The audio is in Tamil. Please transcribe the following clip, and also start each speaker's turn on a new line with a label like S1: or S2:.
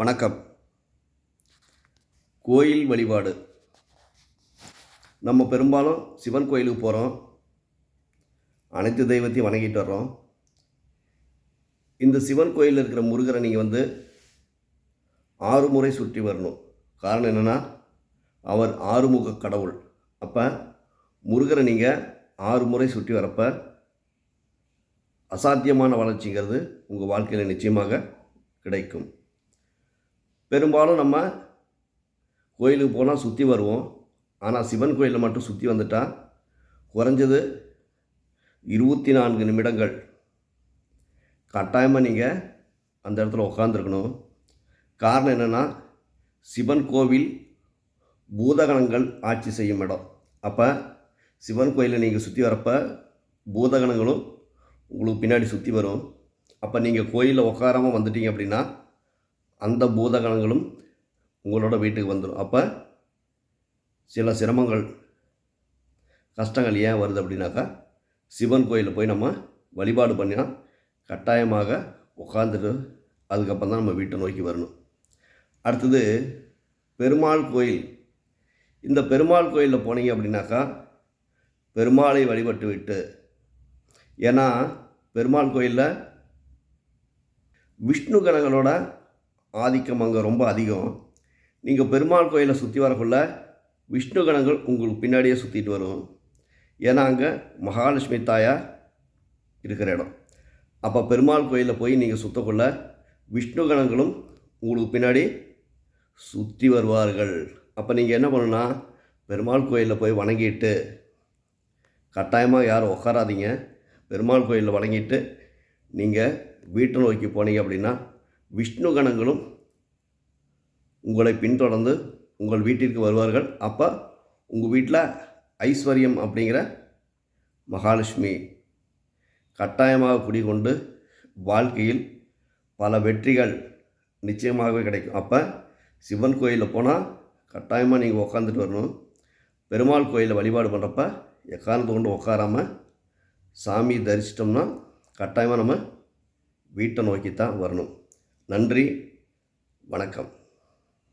S1: வணக்கம். கோயில் வழிபாடு. நம்ம பெரும்பாலும் சிவன் கோயிலுக்கு போகிறோம் அனைத்து தெய்வத்தையும் வணங்கிட்டு வர்றோம். இந்த சிவன் கோயிலில் இருக்கிற முருகரை நீங்கள் வந்து ஆறு முறை சுற்றி வரணும். காரணம் என்னென்னா அவர் ஆறுமுக கடவுள். அப்போ முருகரை நீங்கள் ஆறு முறை சுற்றி வரப்ப அசாத்தியமான வளர்ச்சிங்கிறது உங்கள் வாழ்க்கையில் நிச்சயமாக கிடைக்கும். பெரும்பாலும் நம்ம கோயிலுக்கு போனால் சுற்றி வருவோம். ஆனால் சிவன் கோயிலில் மட்டும் சுற்றி வந்துட்டால் குறைஞ்சது இருபத்தி நான்கு நிமிடங்கள். கட்டாயமாக நீங்கள் அந்த இடத்துல உட்காந்துருக்கணும் காரணம் என்னென்னா சிவன் கோவில் பூதகணங்கள் ஆட்சி செய்யும் இடம். அப்போ சிவன் கோயிலை நீங்கள் சுற்றி வரப்போ பூதகணங்களும் உங்களுக்கு பின்னாடி சுற்றி வரும். அப்போ நீங்கள் கோயிலில் உட்காராமல் வந்துட்டீங்க அப்படின்னா அந்த பூதகணங்களும் உங்களோட வீட்டுக்கு வந்துடும் அப்போ சில சிரமங்கள் கஷ்டங்கள் ஏன் வருது அப்படின்னாக்கா சிவன் கோயிலில் போய் நம்ம வழிபாடு பண்ணினா கட்டாயமாக உட்காந்துட்டு அதுக்கப்புறம் தான் நம்ம வீட்டை நோக்கி வரணும். அடுத்தது பெருமாள் கோயில். இந்த பெருமாள் கோயிலில் போனீங்க அப்படின்னாக்கா பெருமாளை வழிபட்டு விட்டு ஏன்னா பெருமாள் கோயிலில் விஷ்ணு கணங்களோட ஆதிக்கம் அங்கே ரொம்ப அதிகம். நீங்கள் பெருமாள் கோயிலை சுற்றி வரக்குள்ள விஷ்ணு கணங்கள் உங்களுக்கு பின்னாடியே சுற்றிட்டு வரும். ஏன்னா அங்கே மகாலட்சுமி தாயார் இருக்கிற இடம். அப்போ பெருமாள் கோயிலில் போய் நீங்கள் சுற்றக்குள்ள விஷ்ணு கணங்களும் உங்களுக்கு பின்னாடி சுற்றி வருவார்கள். அப்போ நீங்கள் என்ன பண்ணுன்னா பெருமாள் கோயிலில் போய் வணங்கிட்டு கட்டாயமாக யாரும் உட்காராதீங்க பெருமாள் கோயிலில் வணங்கிட்டு நீங்கள் வீட்டை நோக்கி போனீங்க அப்படின்னா விஷ்ணு கணங்களும் உங்களை பின்தொடர்ந்து உங்கள் வீட்டிற்கு வருவார்கள். அப்போ உங்கள் வீட்டில் ஐஸ்வர்யம் அப்படிங்கிற மகாலட்சுமி கட்டாயமாக குடிகொண்டு வாழ்க்கையில் பல வெற்றிகள் நிச்சயமாகவே கிடைக்கும். அப்போ சிவன் கோயிலில் போனால் கட்டாயமாக நீங்கள் உக்காந்துட்டு வரணும். பெருமாள் கோயிலில் வழிபாடு பண்ணுறப்ப எக்காரணத்தை கொண்டு உட்காராமல் சாமி தரிசிட்டோம்னா கட்டாயமாக நம்ம வீட்டை நோக்கி தான் வரணும். நன்றி வணக்கம்.